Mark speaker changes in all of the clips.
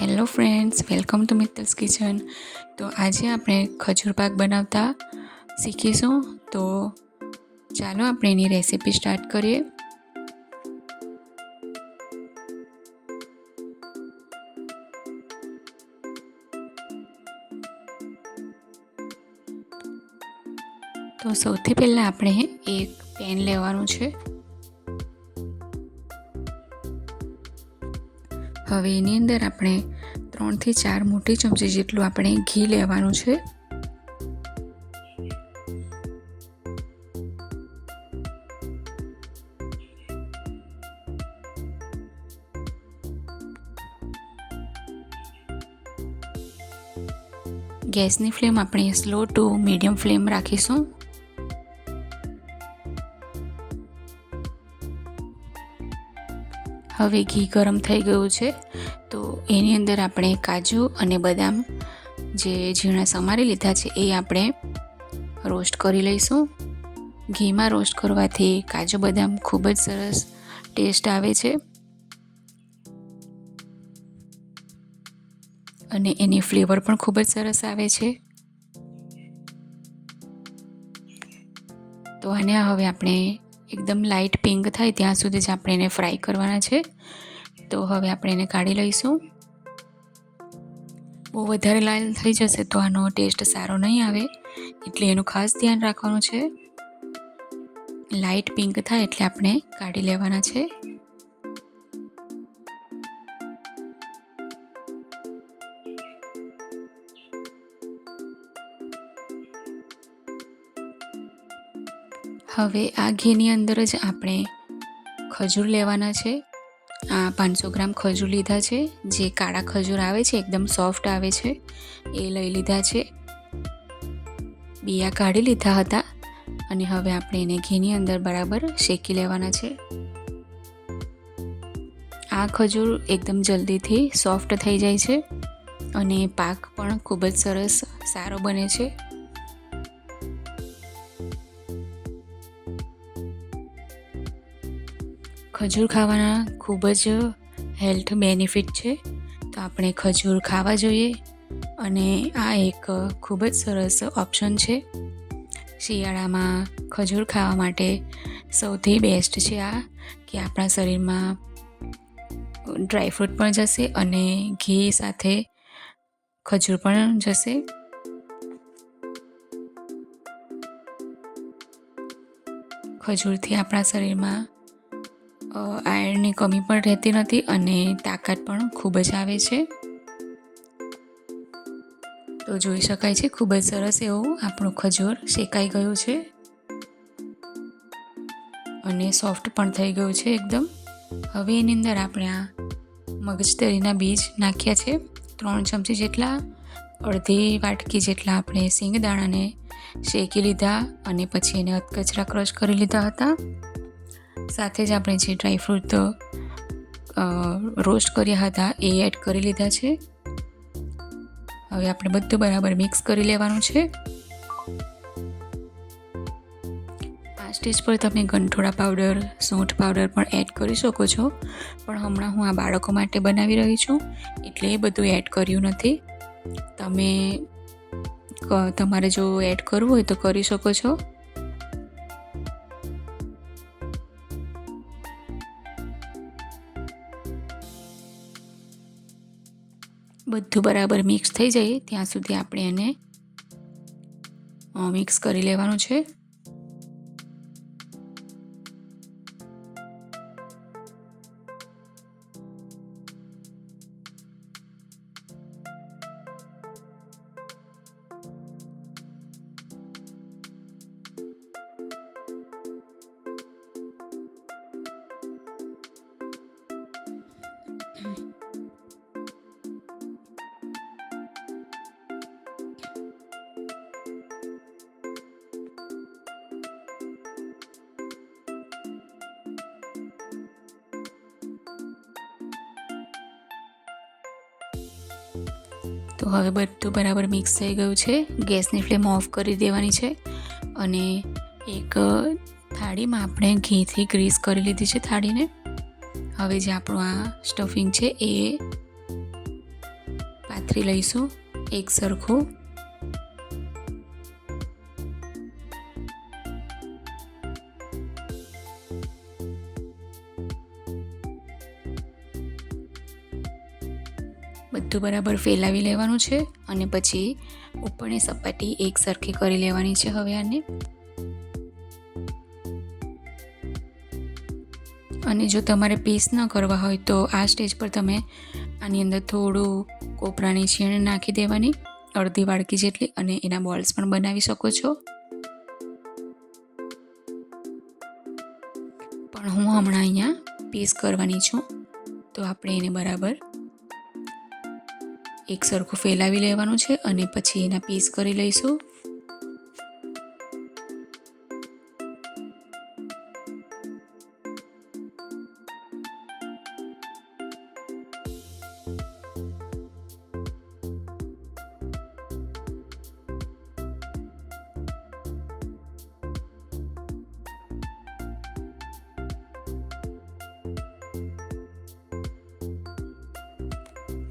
Speaker 1: Hello friends, welcome to Mittal's kitchen. તો આજે આપણે ખજૂર પાક બનાવતા શીખીશું. તો ચાલો આપણે એની રેસીપી સ્ટાર્ટ કરીએ. તો સૌથી પહેલાં આપણે એક પેન લેવાનું છે. હવે એની અંદર આપણે ત્રણથી ચાર મોટી ચમચી જેટલું આપણે ઘી લેવાનું છે. ગેસની ફ્લેમ આપણે સ્લો ટુ મીડિયમ ફ્લેમ રાખીશું. હવે ઘી ગરમ થઈ ગયું છે. તો એની અંદર આપણે કાજુ અને બદામ જે ઝીણા સમારી લીધા છે એ આપણે રોસ્ટ કરી લઈશું. ઘીમાં રોસ્ટ કરવાથી કાજુ બદામ ખૂબ જ સરસ ટેસ્ટ આવે છે. અને એની ફ્લેવર પણ ખૂબ જ સરસ આવે છે. તો આને હવે આપણે એકદમ લાઇટ પિંક થાય ત્યાં સુધી જ આપણે એને ફ્રાય કરવાના છે. તો હવે આપણે એને કાઢી લઈશું. બહુ વધારે લાલ થઈ જશે તો આનો ટેસ્ટ સારો નહીં આવે, એટલે એનું ખાસ ધ્યાન રાખવાનું છે. લાઇટ પિંક થાય એટલે આપણે કાઢી લેવાના છે. હવે આ ઘીની અંદર જ આપણે ખજૂર લેવાના છે. આ પાંચસો ગ્રામ ખજૂર લીધા છે. જે કાળા ખજૂર આવે છે, એકદમ સોફ્ટ આવે છે, એ લઈ લીધા છે. બિયા કાઢી લીધા હતા અને હવે આપણે એને ઘીની અંદર બરાબર શેકી લેવાના છે. આ ખજૂર એકદમ જલ્દીથી સોફ્ટ થઈ જાય છે અને પાક પણ ખૂબ જ સરસ સારો બને છે. ખજૂર ખાવાના ખૂબ જ હેલ્થ બેનિફિટ છે. તો આપણે ખજૂર ખાવા જોઈએ અને આ એક ખૂબ જ સરસ ઓપ્શન છે. શિયાળામાં ખજૂર ખાવા માટે સૌથી બેસ્ટ છે આ કે આપણા શરીરમાં ડ્રાયફ્રૂટ પણ જશે અને ઘી સાથે ખજૂર પણ જશે. ખજૂરથી આપણા શરીરમાં આયર્નની કમી પણ રહેતી નથી અને તાકાત પણ ખૂબ જ આવે છે. તો જોઈ શકાય છે, ખૂબ જ સરસ એવું આપણું ખજૂર શેકાઈ ગયું છે. અને સોફ્ટ પણ થઈ ગયું છે એકદમ. હવે એની અંદર આપણે આ મગજતરીના બીજ નાખ્યા છે. ત્રણ ચમચી જેટલા, અડધી વાટકી જેટલા આપણે સિંગદાણાને શેકી લીધા અને પછી એને અધકચરા ક્રશ કરી લીધા હતા. સાથે જ આપણે જે ડ્રાયફ્રૂટ રોસ્ટ કર્યા હતા, એ એડ કરી લીધા છે. હવે આપણે બધું બરાબર મિક્સ કરી લેવાનું છે. આ સ્ટેજ પર તમે ગંઠોડા પાવડર સૂંઠ પાવડર પણ એડ કરી શકો છો. પણ હમણાં હું આ બાળકો માટે બનાવી રહી છું, એટલે એ બધું એડ કર્યું નથી. તમે તમારે જો એડ કરવું હોય તો કરી શકો છો. બધું બરાબર મિક્સ થઈ જાય ત્યાં સુધી આપણે એને મિક્સ કરી લેવાનું છે. તો હવે બધું બરાબર મિક્સ થઈ ગયું છે. ગેસની ફ્લેમ ઓફ કરી દેવાની છે અને એક થાળીમાં આપણે ઘીથી ગ્રીસ કરી લીધી છે થાળીને. હવે જે આપણું આ સ્ટફિંગ છે એ પાથરી લઈશું. એક સરખું બધું બરાબર ફેલાવી લેવાનું છે અને પછી ઉપરની સપાટી એક સરખી કરી લેવાની છે હવે આને. અને જો તમારે પીસ ન કરવા હોય તો આ સ્ટેજ પર તમે આની અંદર થોડું કોપરાની છીણ નાખી દેવાની, અડધી વાડકી જેટલી, અને એના બોલ્સ પણ બનાવી શકો છો. પણ હું હમણાં અહીંયા પીસ કરવાની છું, તો આપણે એને બરાબર એક સરખું ફેલાવી લેવાનું છે અને પછી એના પીસ કરી લઈશું.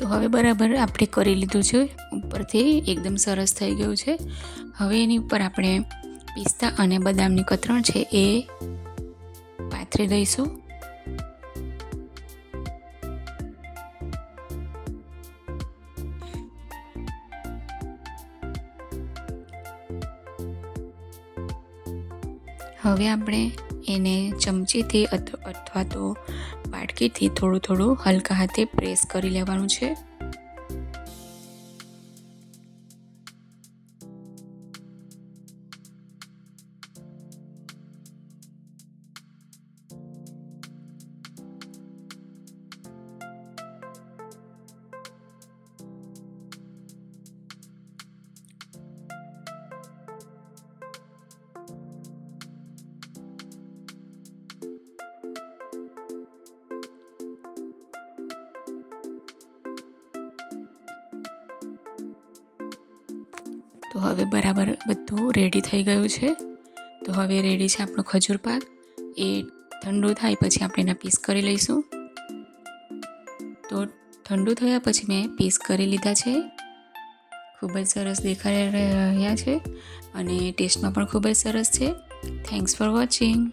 Speaker 1: તો હવે બરાબર આપણે કરી લીધું છે. ઉપરથી એકદમ સરસ થઈ ગયું છે. હવે એની ઉપર આપણે પિસ્તા અને બદામની કતરણ છે એ પાથરી દઈશું. હવે આપણે એને ચમચીથી અથવા તો વાટકીથી થોડું થોડું હલકા હાથે પ્રેસ કરી લેવાનું છે. તો હવે બરાબર બધું રેડી થઈ ગયું છે. તો હવે રેડી છે આપણો ખજૂર પાક. એ ઠંડુ થાય પછી આપણે એના પીસ કરી લઈશું. તો ઠંડુ થયા પછી મેં પીસ કરી લીધા છે. ખૂબ જ સરસ દેખાઈ રહ્યા છે અને ટેસ્ટમાં પણ ખૂબ જ સરસ છે. Thanks for watching